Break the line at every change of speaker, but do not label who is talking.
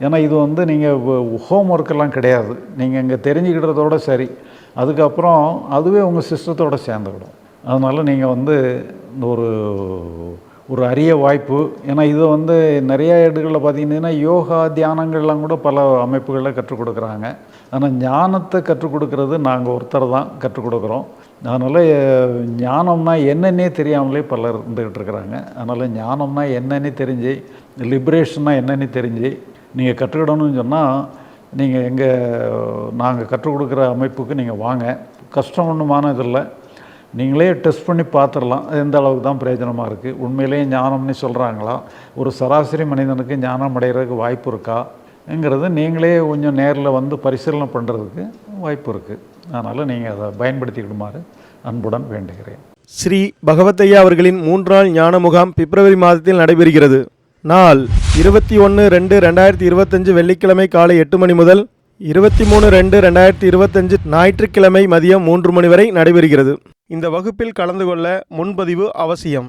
ஏன்னா இது வந்து நீங்கள் ஹோம் ஒர்க்கெல்லாம் கிடையாது. நீங்கள் இங்கே தெரிஞ்சுக்கிட்டதோட சரி. அதுக்கப்புறம் அதுவே உங்கள் சிஸ்டத்தோடு சேர்ந்துக்கிடும் அதனால் நீங்கள் வந்து இந்த ஒரு ஒரு அரிய வாய்ப்பு. ஏன்னா இது வந்து நிறைய இடங்களில் பார்த்தீங்கன்னா யோகா தியானங்கள்லாம் கூட பல அமைப்புகளில் கற்றுக் கொடுக்குறாங்க. ஆனால் ஞானத்தை கற்றுக் கொடுக்கறது நாங்கள் ஒருத்தர் தான் கற்றுக் கொடுக்குறோம். அதனால் ஞானம்னா என்னன்னே தெரியாமலே பலர் இருந்துக்கிட்டு இருக்கிறாங்க. அதனால் ஞானம்னா என்னன்னே தெரிஞ்சு லிபரேஷன்னா என்னன்னே தெரிஞ்சு நீங்கள் கற்றுக்கிடணும்னு சொன்னால் நீங்கள் எங்கள் நாங்கள் கற்றுக் கொடுக்குற அமைப்புக்கு நீங்கள் வாங்க. கஷ்டம் ஒன்றுமான இதில்லை நீங்களே டெஸ்ட் பண்ணி பார்த்துடலாம் எந்த அளவுக்கு தான் பிரயோஜனமாக இருக்குது உண்மையிலேயே ஞானம்னு சொல்கிறாங்களா ஒரு சராசரி மனிதனுக்கு ஞானம் அடைகிறதுக்கு வாய்ப்பு இருக்காங்கிறது நீங்களே கொஞ்சம் நேரில் வந்து பரிசீலனை பண்ணுறதுக்கு வாய்ப்பு இருக்குது அதனால் நீங்கள் அதை பயன்படுத்திக்கிடுமாறு அன்புடன் வேண்டுகிறேன்.
ஸ்ரீ பகவத்தையா அவர்களின் மூன்றாள் ஞான முகாம் பிப்ரவரி மாதத்தில் நடைபெறுகிறது. நாள் இருபத்தி ஒன்று ரெண்டு ரெண்டாயிரத்தி இருபத்தஞ்சு வெள்ளிக்கிழமை காலை எட்டு மணி முதல் இருபத்தி மூணு ரெண்டு ரெண்டாயிரத்தி இருபத்தஞ்சு ஞாயிற்றுக்கிழமை மதியம் மூன்று மணி வரை நடைபெறுகிறது. இந்த வகுப்பில் கலந்து கொள்ள முன்பதிவு அவசியம்.